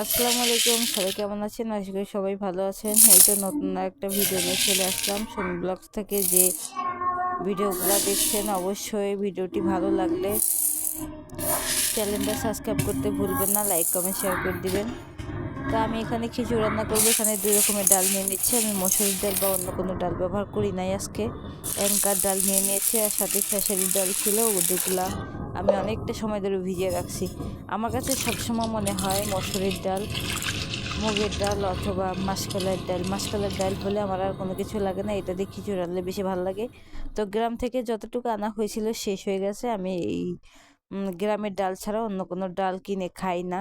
আসসালামু আলাইকুম, সবাই কেমন আছেন? আশা করি সবাই ভালো আছেন। এই তো নতুন একটা ভিডিও নিয়ে চলে আসলাম। সোনি ব্লগস থেকে যে ভিডিওগুলো দেখছেন, অবশ্যই ভিডিওটি ভালো লাগলে চ্যানেলটা সাবস্ক্রাইব করতে ভুলবেন না লাইক কমেন্ট শেয়ার করে দিবেন। তা আমি এখানে খিচুড়ি রান্না করব। এখানে দুই রকমের ডাল নিয়ে নিচ্ছি। আমি মসুরির ডাল বা অন্য কোনো ডাল ব্যবহার করি নাই আজকে। অ্যাঙ্কার ডাল নিয়ে নিয়েছি আর সাথে খেসারির ডাল ছিল, ওগুলা আমি অনেকটা সময় ধরে ভিজিয়ে রাখছি। আমার কাছে সবসময় মনে হয় মসুরির ডাল, মুগের ডাল অথবা মাসকালের ডাল। মাসকালের ডাল হলে আমার আর কোনো কিছু লাগে না, এটা দিয়ে খিচুড়ি রান্নলে বেশি ভালো লাগে। তো গ্রাম থেকে যতটুকু আনা হয়েছিল শেষ হয়ে গেছে। আমি এই গ্রামের ডাল ছাড়া অন্য কোনো ডাল কিনে খাই না।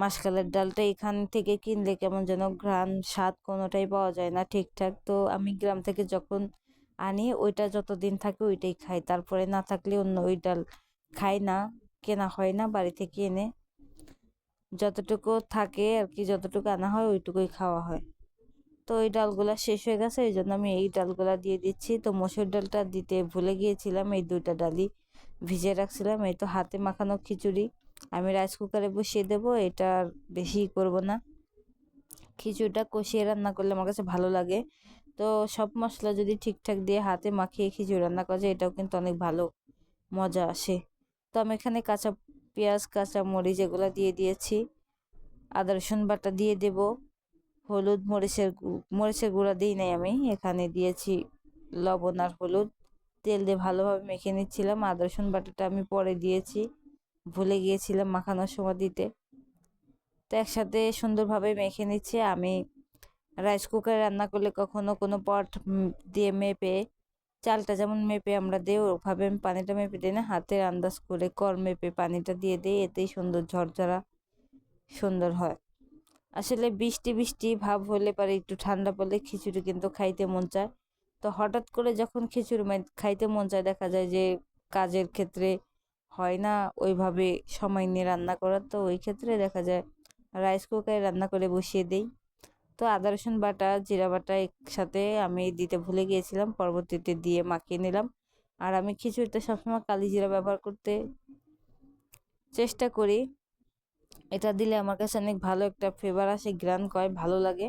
মাসকালের ডালটা এখান থেকে কিনলে কেমন যেন ঘ্রাণ, স্বাদ কোনোটাই পাওয়া যায় না ঠিকঠাক। তো আমি গ্রাম থেকে যখন আনি, ওইটা যতদিন থাকে ওইটাই খাই। তারপরে না থাকলে অন্য ওই ডাল খাই না, কেনা হয় না, বাড়ি থেকে এনে যতটুকু থাকে আর কি, যতটুকু আনা হয় ওইটুকুই খাওয়া হয়। তো ওই ডালগুলা শেষ হয়ে গেছে, এই জন্য আমি এই ডালগুলা দিয়ে দিচ্ছি। তো মসুর ডালটা দিতে ভুলে গিয়েছিলাম, এই দুইটা ডালই ভিজে রাখছিলাম। এই তো হাতে মাখানো খিচুড়ি। আমি রাইস কুকারে বসিয়ে দেব, এটা বেশি করব না। খিচুড়িটা কষিয়ে রান্না করলে আমার কাছে ভালো লাগে। তো সব মশলা যদি ঠিকঠাক দিয়ে হাতে মাখিয়ে খিচুড়ি রান্না করা যায়, এটাও কিন্তু অনেক ভালো মজা আসে। তো আমি এখানে কাঁচা পেঁয়াজ, কাঁচা মরিচ এগুলো দিয়ে দিয়েছি। আদা, রসুন বাটা দিয়ে দেব। হলুদ, মরিচের মরিচের গুঁড়া দিই নাই আমি। এখানে দিয়েছি লবণ আর হলুদ। তেল দিয়ে ভালোভাবে মেখে নিচ্ছিলাম। আদা, রসুন বাটাটা আমি পরে দিয়েছি। ভুলে গিয়েছিলাম মাখানোর সময় দিতে। তো একসাথে সুন্দরভাবে মেখে নিচ্ছে। আমি রাইস কুকারে রান্না করলে কখনো কোনো পট দিয়ে মেপে চালটা যেমন মেপে আমরা দিই, ওভাবে আমি পানিটা মেপে দিই না। হাতের আন্দাজ করে কর মেপে পানিটা দিয়ে দিই, এতেই সুন্দর ঝরঝরা সুন্দর হয়। আসলে বৃষ্টি বৃষ্টি ভাব হলে পারে একটু ঠান্ডা পড়লে খিচুড়ি কিন্তু খাইতে মন চায়। তো হঠাৎ করে যখন খিচুড়ি খাইতে মন চায়, দেখা যায় যে কাজের ক্ষেত্রে হয় না ওইভাবে সময় নিয়ে রান্না করার। তো ওই ক্ষেত্রে দেখা যায় রাইস কুকারে রান্না করে বসিয়ে দিই। তো আদা, রসুন বাটা, জিরা বাটা একসাথে আমি দিতে ভুলে গিয়েছিলাম। পরবর্তীতে দিয়ে মাখিয়ে নিলাম। আর আমি খিচুড়িতে সবসময় কালি জিরা ব্যবহার করতে চেষ্টা করি। এটা দিলে আমার কাছে অনেক ভালো একটা ফ্লেভার আসে গ্রান কয় ভালো লাগে।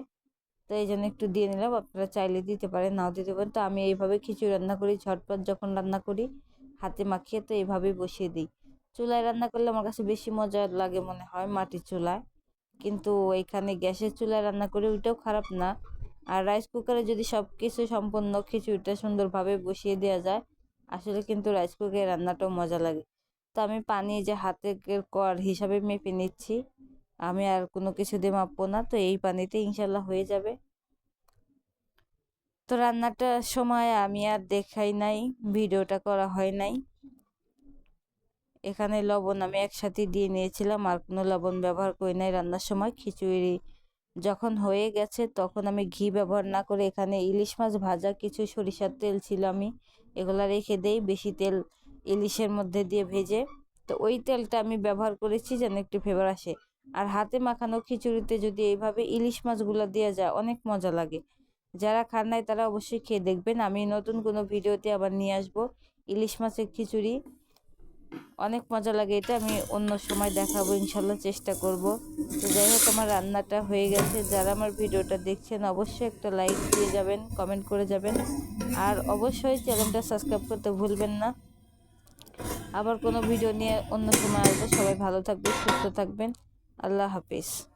তো এই জন্য একটু দিয়ে নিলাম। আপনারা চাইলে দিতে পারেন, নাও দিতে পারেন। তো আমি এইভাবে খিচুড়ি রান্না করি, ঝটপট যখন রান্না করি, হাতে মাখিয়ে তো এইভাবেই বসিয়ে দিই। চুলায় রান্না করলে আমার কাছে বেশি মজা লাগে মনে হয়, মাটির চুলায়। কিন্তু এখানে গ্যাসের চুলায় রান্না করে ওইটাও খারাপ না। আর রাইস কুকারে যদি সব কিছু সম্পূর্ণ খিচুড়িটা সুন্দরভাবে বসিয়ে দেওয়া যায়, আসলে কিন্তু রাইস কুকারে রান্নাটাও মজা লাগে। তো আমি পানি যে হাতের কর হিসাবে মেপে নিচ্ছি, আমি আর কোনো কিছু দিয়ে মাপবো না। তো এই পানিতে ইনশাল্লাহ হয়ে যাবে। তো রান্নাটার সময় আমি আর দেখাই নাই, ভিডিওটা করা হয় নাই। এখানে লবণ আমি একসাথে দিয়ে নিয়েছিলাম, আর কোনো লবণ ব্যবহার করি নাই। রান্নার সময় খিচুড়ি যখন হয়ে গেছে তখন আমি ঘি ব্যবহার না করে এখানে ইলিশ মাছ ভাজা, কিছু সরিষার তেল ছিল আমি এগুলা রেখে দেই, বেশি তেল ইলিশের মধ্যে দিয়ে ভেজে। তো ওই তেলটা আমি ব্যবহার করেছি যেন একটু ফেভার আসে। আর হাতে মাখানো খিচুড়িতে যদি এইভাবে ইলিশ মাছগুলো দেওয়া যায়, অনেক মজা লাগে। যারা খান নাই তারা অবশ্যই খেয়ে দেখবেন। আমি নতুন কোনো ভিডিওতে আবার নিয়ে আসব ইলিশ মাছের খিচুড়ি। অনেক মজা লাগে এটা। আমি অন্য সময় দেখাবো, ইনশাল্লাহ চেষ্টা করব। তো যাই হোক, আমার রান্নাটা হয়ে গেছে। যারা আমার ভিডিওটা দেখছেন, অবশ্যই একটা লাইক দিয়ে যাবেন, কমেন্ট করে যাবেন। আর অবশ্যই চ্যানেলটা সাবস্ক্রাইব করতে ভুলবেন না। আবার কোনো ভিডিও নিয়ে অন্য সময় আসব। সবাই ভালো থাকবেন, সুস্থ থাকবেন। আল্লাহ হাফিজ।